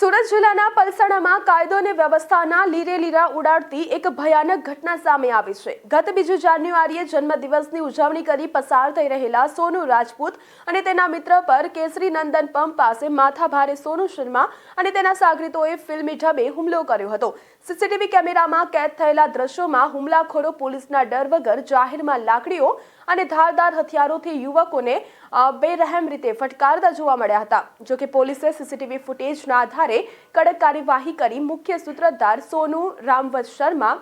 સુરત જિલ્લાના પલસાણામાં કાયદો અને વ્યવસ્થાના લીરે લીરા ઉડાડતી એક ભયાનક ઘટના સામે આવી છે. ગત બીજી જાન્યુઆરીએ જન્મદિવસની ઉજવણી કરી પસાર થઈ રહેલા સોનુ રાજપૂત અને તેના મિત્ર પર કેસરી નંદન પંપ પાસે માથાભારે સોનુ શર્મા અને તેના સાગરીતોએ ફિલ્મી ઢબે હુમલો કર્યો હતો. સીસીટીવી કેમેરામાં કેદ થયેલા દ્રશ્યોમાં હુમલાખોરો પોલીસના ડર વગર જાહેરમાં લાકડીઓ અને ધારદાર હથિયારોથી યુવકોને બેરહેમ રીતે ફટકારતા જોવા મળ્યા હતા. જોકે પોલીસે સીસીટીવી ફૂટેજના આધારે કડક કાર્યવાહી કરી મુખ્ય સૂત્રધાર સોનુ રામવત શર્મા,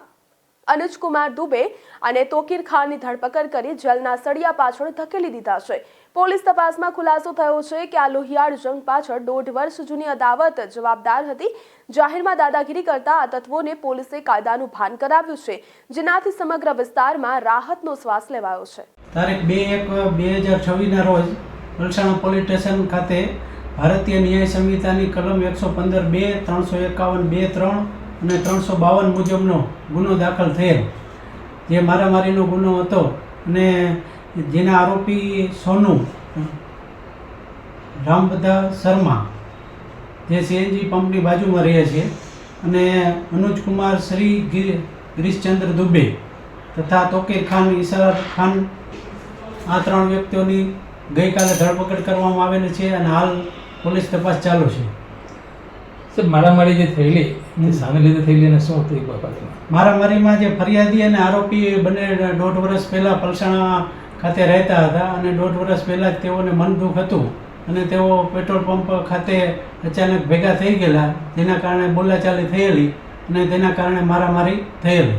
અનુજકુમાર દુબે અને તોકીર ખાનની ધરપકડ કરી જેલના સળિયા પાછળ ધકેલી દીધા છે. પોલીસ તપાસમાં ખુલાસો થયો છે કે આ લોહિયાળ જંગ પાછળ દોઢ વર્ષ જૂની અદાવત જવાબદાર હતી. જાહેરમાં દાદાગીરી કરતા આ તત્વોને પોલીસે કાયદાનું ભાન કરાવ્યું છે, જેનાથી સમગ્ર વિસ્તારમાં રાહતનો શ્વાસ લેવાયો છે. તારીખ બે એક બે હજાર છવ્વીસના રોજ વલસાડ પોલીસ સ્ટેશન ખાતે ભારતીય ન્યાય સંહિતાની કલમ એકસો પંદર બે, ત્રણસો એકાવન બે, ત્રણ અને ત્રણસો બાવન મુજબનો ગુનો દાખલ થયેલ. જે મારામારીનો ગુનો હતો અને જેના આરોપી સોનુ રામબદા શર્મા, જે સીએનજી પંપની બાજુમાં રહે છે અને અનુજકુમાર શ્રી ગીર, ગિરીશચંદ્ર દુબે તથા તોકીર ખાન, ઈશાર ખાન આ ત્રણ વ્યક્તિઓની ગઈકાલે ધરપકડ કરવામાં આવેલી છે અને હાલ પોલીસ તપાસ ચાલુ છે. સાહેબ, મારામારી જે થયેલી સામે લીધે થયેલી અને શું હતું મારામારીમાં જે ફરિયાદી અને આરોપી બંને દોઢ વર્ષ પહેલાં પલસાણા ખાતે રહેતા હતા અને દોઢ વર્ષ પહેલાં જ તેઓને મન દુઃખ હતું અને તેઓ પેટ્રોલ પંપ ખાતે અચાનક ભેગા થઈ ગયેલા, જેના કારણે બોલાચાલી થયેલી અને તેના કારણે મારામારી થયેલી.